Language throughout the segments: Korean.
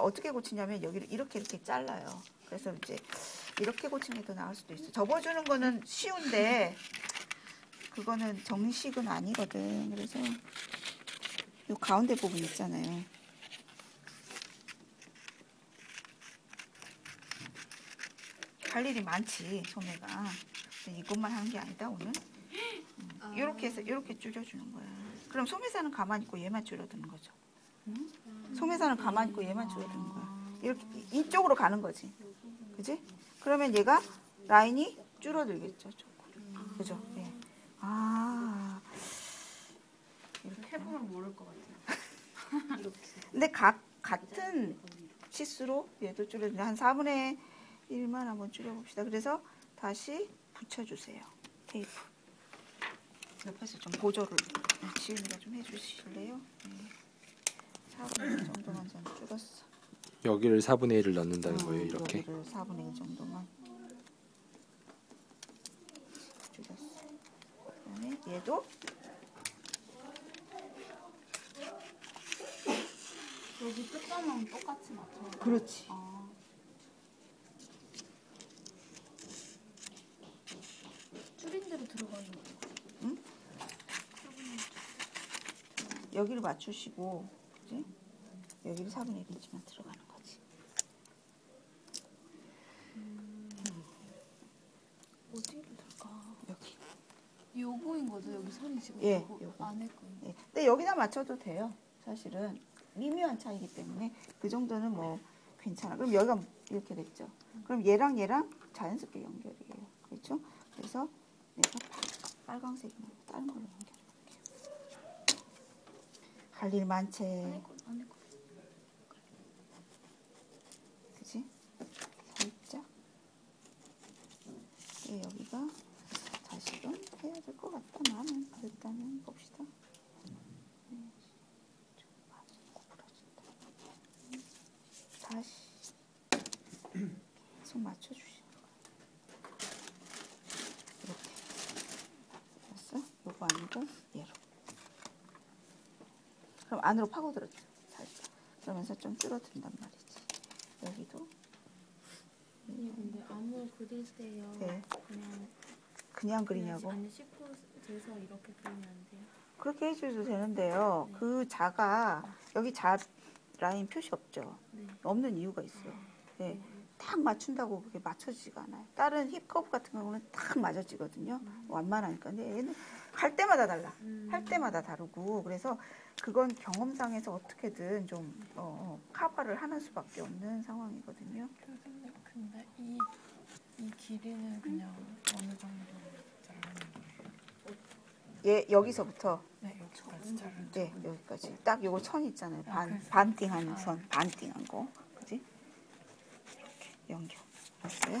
어떻게 고치냐면 여기를 이렇게 이렇게 잘라요. 그래서 이제 이렇게 고치는 게 더 나을 수도 있어. 접어주는 거는 쉬운데 그거는 정식은 아니거든. 그래서 요 가운데 부분 있잖아요. 할 일이 많지 소매가. 이것만 하는 게 아니다 오늘. 이렇게 해서 이렇게 줄여주는 거야. 그럼 소매사는 가만히 있고 얘만 줄어드는 거죠. 소매사는 가만히 있고 얘만 줄어드는 거야. 이렇게 이쪽으로 가는 거지. 그지? 그러면 얘가 라인이 줄어들겠죠. 조금. 그죠? 예. 아. 이렇게 해보면 모를 것 같아요. 이렇게. 근데 각 같은 치수로 얘도 줄여주는데 한 4분의 1만 한번 줄여봅시다. 그래서 다시 붙여주세요. 테이프. 옆에서 좀 보조를 네, 지은이가 좀 해주실래요? 네. 4분의 1 정도만 좀 줄였어. 여기를 4분의 1을 넣는다는 어, 거예요, 이렇게. 여기를 4분의 1 정도만 줄였어. 그다음에 얘도 여기 끝단은 똑같이 맞춰요. 그렇지. 아, 줄인 대로 들어가는 거예요. 여기를 맞추시고, 그지? 여기를 4분의 1인치만 들어가는 거지. 어디를 들까? 여기. 요거인 거죠? 여기 선이 지금 예, 요거 요거. 안에 거인 예. 근데 여기다 맞춰도 돼요. 사실은 미묘한 차이기 때문에 그 정도는 뭐 괜찮아. 그럼 여기가 이렇게 됐죠. 그럼 얘랑 얘랑 자연스럽게 연결이에요. 그렇죠? 그래서 내가 파- 빨강색이 말고 다른 걸로 연결해볼게요. 할 일 많지. 그지? 살짝. 네, 여기가 다시금 해야 될 것 같다. 나는 일단은 봅시다. 네, 좀. 다시 계속 맞춰주시는 거예요. 이렇게. 됐어? 요거 아니고 얘로. 그럼 안으로 파고들었죠. 살짝. 그러면서 좀 줄어든단 말이지. 여기도 아니 근데 암호 그릴 때요. 네. 그냥 그냥 그리냐고? 아니 씹고 재서 이렇게 그리면 안 돼요. 그렇게 해줘도 되는데요. 네. 그 자가 여기 자 라인 표시 없죠. 네. 없는 이유가 있어요. 네. 딱 맞춘다고 그게 맞춰지지가 않아요. 다른 힙컵 같은 경우는 딱 맞아지거든요. 완만하니까. 근데 얘는 할 때마다 달라. 음. 할 때마다 다르고 그래서 그건 경험상에서 어떻게든 좀 어, 어, 카바를 하는 수밖에 없는 상황이거든요. 교수님, 근데 이, 이 길이는 그냥 어느 정도 잘라는 거예요? 얘 여기서부터 네, 여기까지 잘라. 네 여기까지 딱 요거 천 있잖아요. 아, 반 그래서- 반띵한 아. 선, 반띵 한 거, 그지? 이렇게 연결. 됐어요?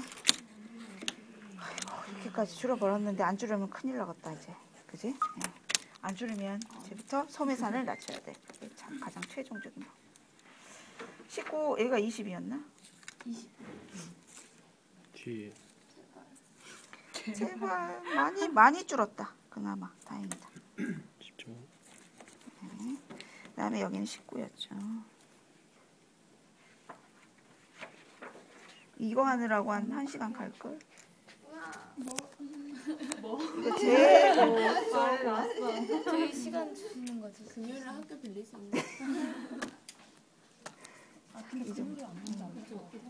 아이고 이렇게까지 줄여버렸는데 안 줄이면 큰일 나겠다 이제, 그지? 예. 안 줄이면 이제부터 소매산을 낮춰야 돼. 그게 참 가장 최종적인 거. 19 얘가 20이었나? 20. 뒤에 제발 많이 많이 줄었다. 그나마 다행이다. 10점. 그다음에 여기는 19였죠. 이거 하느라고 한 1시간 갈 걸. 뭐? 이거 제일 저희 시간 주시는 거죠? 금요일에 학교 빌릴 수 있는. 아, 근데 금요일에 안 된다.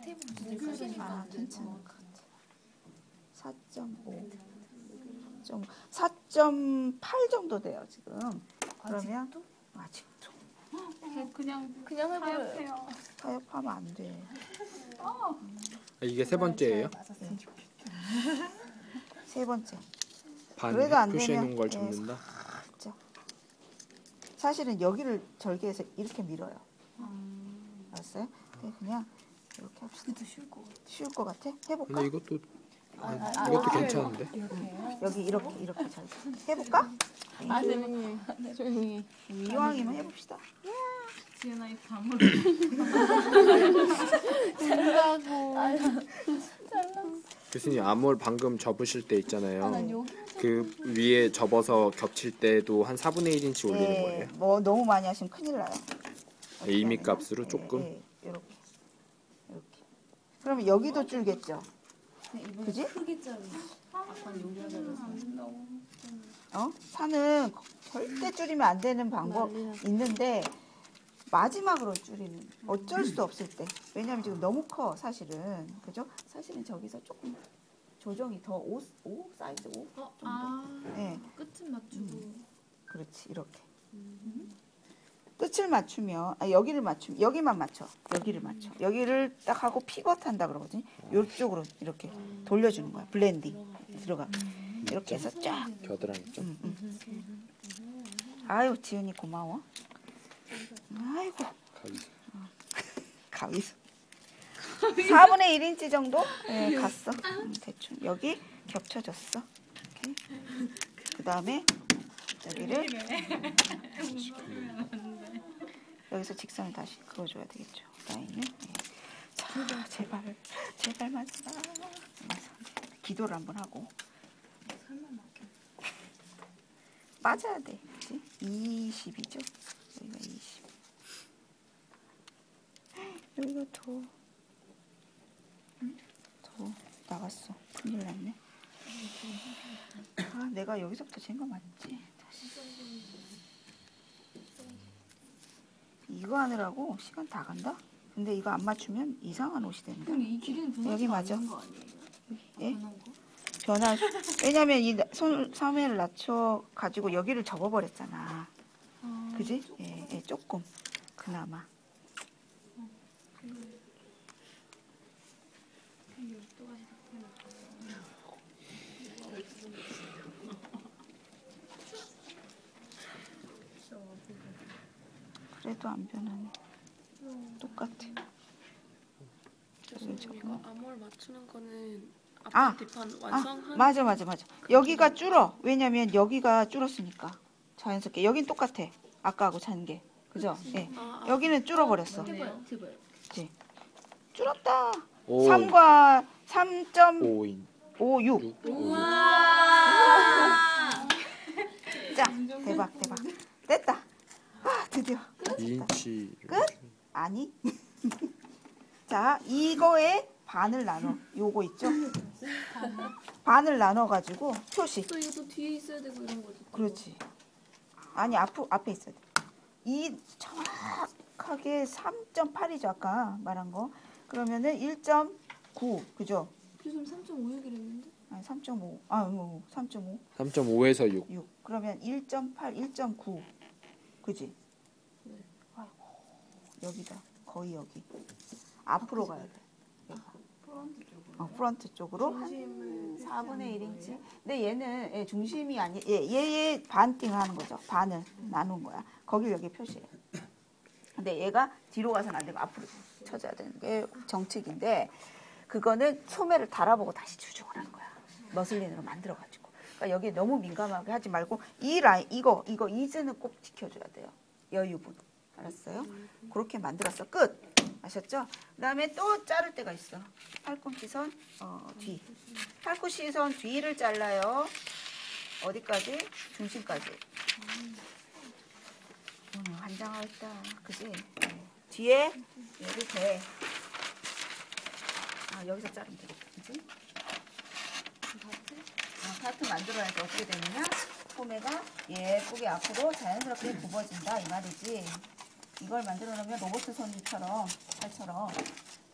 테이블 아, 것 같아. 4.5. 좀4.8 정도 돼요, 지금. 그러면 아직도 그냥 그냥 해봐요. 타협하면 안 돼. 아, 이게 세 번째예요? 맞았으면 좋겠다. 세 번째. 반 그래도 안 표시해 되면, 놓은 걸 예, 접는다. 살짝. 사실은 여기를 절개해서 이렇게 밀어요. 알았어요? 근데 그냥 이렇게 합시다. 근데 쉬울 것 같아. 쉬울 것 같아? 해볼까? 근데 이것도 아, 아, 아, 이것도 아, 괜찮은데? 이렇게 해요? 여기 이렇게 이렇게 잘 해볼까? 아, 조용히 해. 조용히 해. 이왕이면 해봅시다. 지은아 이 밤을 교수님 암홀 방금 접으실 때 있잖아요. 난 여기 그 위에 접어서 겹칠 때도 한 4분의 1인치 올리는 거예요. 뭐 너무 많이 하시면 큰일 나요. 예, 이미 값으로 예, 조금? 예, 이렇게 이렇게. 그러면 여기도 줄겠죠. 이번에 그지? 크게 자르. 약간 요리하자면서. 어? 산은 절대 줄이면 안 되는 방법 있는데 마지막으로 줄이는 어쩔 수 없을 때. 왜냐면 지금 너무 커 사실은. 그죠? 사실은 저기서 조금 조정이 더 5, 오 사이즈 5 정도. 어, 아, 네 끝은 맞추고. 그렇지 이렇게. 끝을 맞추면 아, 여기를 맞추면 여기만 맞춰. 여기를 맞춰. 여기를 딱 하고 피벗 한다 그러거든요. 이쪽으로 이렇게 돌려주는 거야. 블렌딩. 들어가 이렇게 해서 쫙. 겨드랑이 좀. 음, 음. 아유 지은이 고마워 아이고. 가위질. 가위수 4분의 1인치 정도? 네, 갔어. 음, 대충. 여기 겹쳐졌어. 그 다음에 여기를 여기서 직선을 다시 그어줘야 되겠죠. 라인을. 네. 자 제발. 제발 마지막. 마지막. 기도를 한번 하고. 빠져야 돼. 그치? 20이죠 여기가 20 여기가 더더 나갔어. 큰일 났네. 아, 내가 여기서부터 잰거 맞지? 다시. 이거 하느라고 시간 다 간다? 근데 이거 안 맞추면 이상한 옷이 된다. 여기 맞아. 예? 변화. 왜냐면 이 손, 3회를 낮춰 가지고 여기를 접어버렸잖아. 아, 그지? 예, 예, 조금. 그나마. 그래도 안 변하네. 똑같아. 교수님 저거. 이거 암홀 맞추는 거는 아, 앞에 뒷판 아, 완성한 맞아, 맞아, 맞아. 여기가 줄어. 왜냐면 여기가 줄었으니까. 자연스럽게. 여긴 똑같아. 아까하고 찬 게. 그죠? 예. 아, 아. 여기는 줄어 버렸어. 해봐요. 해봐요. 줄었다. 오. 3과 3.56. 5인. 6. 자, 대박, 대박. 됐다. 아, 드디어. 2인치. 끝? 아니. 자, 이거에 반을 나눠. 요거 있죠? 반을 나눠 가지고 표시. 또 이것도 뒤에 있어야 되고 이런 거지. 그렇지. 아니, 앞 앞에 있어야 돼. 이 정확하게 3.8이죠, 아까 말한 거. 그러면은 1.9. 그죠? 교수님 3.56이랬는데? 아니, 3.5. 아, 어, 3.5. 3.5에서 6. 6. 그러면 1.8, 1.9. 그지? 여기다. 거의 여기. 앞으로 가야 돼. 어, 프런트 쪽으로 한 4분의 1인치. 근데 얘는 얘 중심이 아니, 얘, 얘 반띵 하는 거죠. 반을 나눈 거야. 거길 여기 표시해. 근데 얘가 뒤로 가서는 안 되고 앞으로 쳐져야 되는 게 정책인데 그거는 소매를 달아보고 다시 추정을 하는 거야. 머슬린으로 만들어가지고. 그러니까 여기에 너무 민감하게 하지 말고 이 라인 이거 이거 이즈는 꼭 지켜줘야 돼요. 여유분. 알았어요? 그렇게 만들었어. 끝. 아셨죠? 그 다음에 또 자를 때가 있어. 팔꿈치선 어, 뒤. 팔꿈치선 뒤를 잘라요. 어디까지? 중심까지. 오늘 환장하겠다. 그지? 네. 뒤에 배. 아 여기서 자르면 되겠다. 그지? 어, 파트 만들어야지 어떻게 되느냐? 소매가 예쁘게 앞으로 자연스럽게 굽어진다 이 말이지. 이걸 만들어 놓으면 로봇 손처럼 팔처럼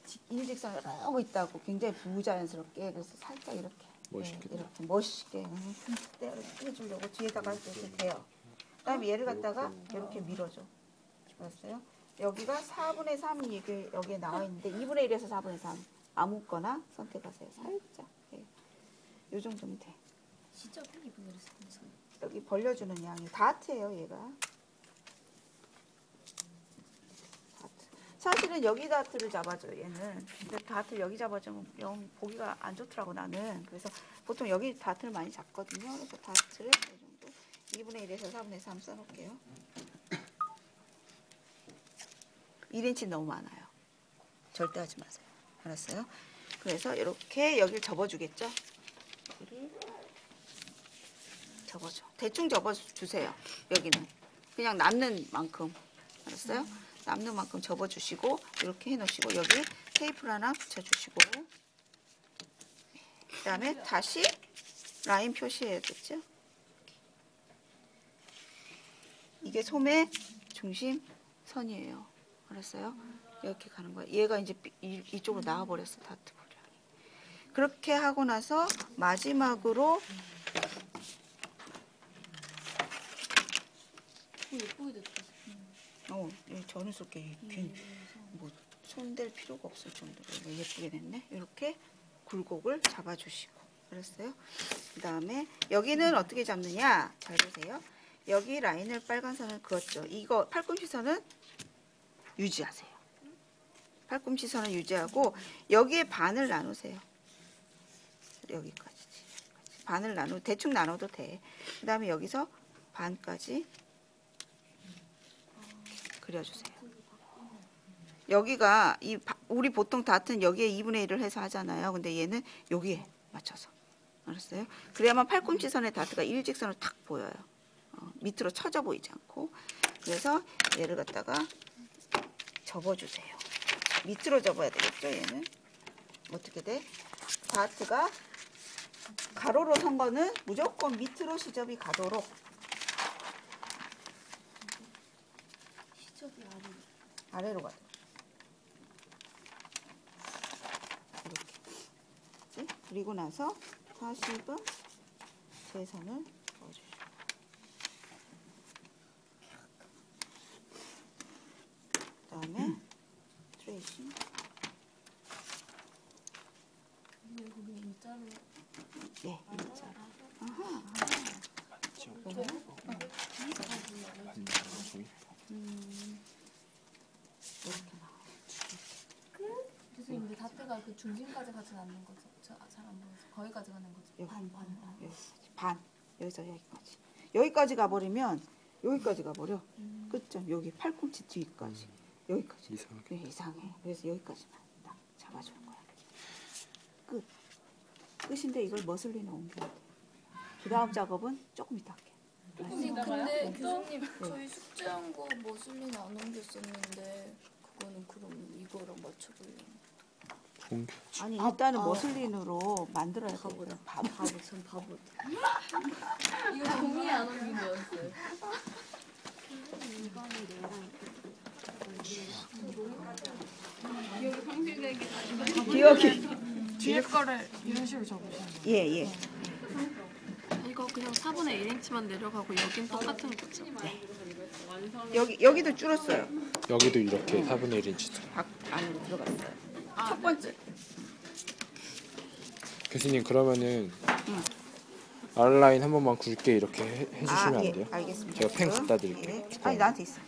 지- 일직선을 하고 있다고 굉장히 부자연스럽게 그래서 살짝 이렇게 멋있게. 네, 이렇게 멋있게 음, 떼- 해주려고 뒤에다가 이렇게 대요. 그다음에 얘를 갖다가 이렇게 밀어줘. 알았어요? 여기가 4분의 3이 여기, 여기에 나와 있는데 2분의 1에서 4분의 3 아무거나 선택하세요. 살짝. 예. 요 정도면 돼. 진짜. 여기 벌려주는 양이 다트예요, 얘가. 다트. 사실은 여기 다트를 잡아줘요, 얘는. 근데 다트 여기 잡아주면 영 보기가 안 좋더라고, 나는. 그래서 보통 여기 다트를 많이 잡거든요. 그래서 다트를 이 정도. 2분의 1에서 4분의 3 써놓을게요. 1인치 너무 많아요. 절대 하지 마세요. 알았어요? 그래서 이렇게 여기를 접어주겠죠? 접어줘. 대충 접어주세요. 여기는. 그냥 남는 만큼. 알았어요? 남는 만큼 접어주시고 이렇게 해놓으시고 여기 테이프를 하나 붙여주시고 그 다음에 다시 라인 표시해야겠죠? 이게 소매 중심 선이에요. 알았어요? 이렇게 가는 거야. 얘가 이제 삐- 이, 이쪽으로 나와 버렸어 다트 보량이. 그렇게 하고 나서 마지막으로 오, 예쁘게 됐다. 어, 이 전우스럽게 괜히 뭐 손댈 필요가 없을 정도로 이거 예쁘게 됐네. 이렇게 굴곡을 잡아주시고 그랬어요. 그 다음에 여기는 어떻게 잡느냐? 잘 보세요. 여기 라인을 빨간 선을 그었죠. 이거 팔꿈치 선은 유지하세요. 팔꿈치 선을 유지하고 여기에 반을 나누세요. 여기까지 반을 나누 대충 나눠도 돼. 그 다음에 여기서 반까지 그려주세요. 여기가 이 바- 우리 보통 다트는 여기에 2분의 1을 해서 하잖아요. 근데 얘는 여기에 맞춰서 알았어요? 그래야만 팔꿈치선의 다트가 일직선으로 탁 보여요. 어, 밑으로 쳐져 보이지 않고 그래서 얘를 갖다가 접어주세요. 밑으로 접어야 되겠죠? 얘는 어떻게 돼? 다트가 가로로 선 거는 무조건 밑으로 시접이 가도록 시접이 아래. 아래로 가도록 이렇게? 그리고 나서 40은 재선을 넣어주시고. 그다음에 트레이싱. 왜 거기 인자로 예 일자 이렇게 나와요. 교수님 근데 다트가 그 중심까지 가진 않는 거죠? 저잘안 보여서. 거기까지 가는 거죠? 여기. 반, 반, 반. 여기서 여기까지. 여기까지 가버리면 여기까지 가버려. 끝점 여기 팔꿈치 뒤까지. 여기까지. 이상하게. 네, 이상해. 그래서 여기까지만 딱 잡아주는 거야. 끝. 끝인데 이걸 머슬린에 옮겨야 돼 그 다음 작업은 조금 이따 할게 교수님 근데 교수님 저희 숙제한 거 머슬린 안 옮겼었는데 그거는 그럼 이거랑 맞춰보려면 옮겼지. 아니 일단은 머슬린으로 만들어야 돼 바보다 바보, 바보, 전 바보. 이거 종이 안 옮긴 거였어요. 기억이 뒤에 거를 이런 식으로 접으시는 거예요. 예 예 이거 그냥 4분의 1인치만 내려가고 여긴 똑같은 거죠? 여기 여기도 줄었어요 여기도 이렇게 4분의 1인치. 박 안으로 들어갔어요 첫 번째 교수님 그러면은 아웃라인 한 번만 굵게 이렇게 해, 해주시면 안 돼요? 예, 알겠습니다. 제가 펜. 갖다 드릴게요. 예. 아니 나한테 있어.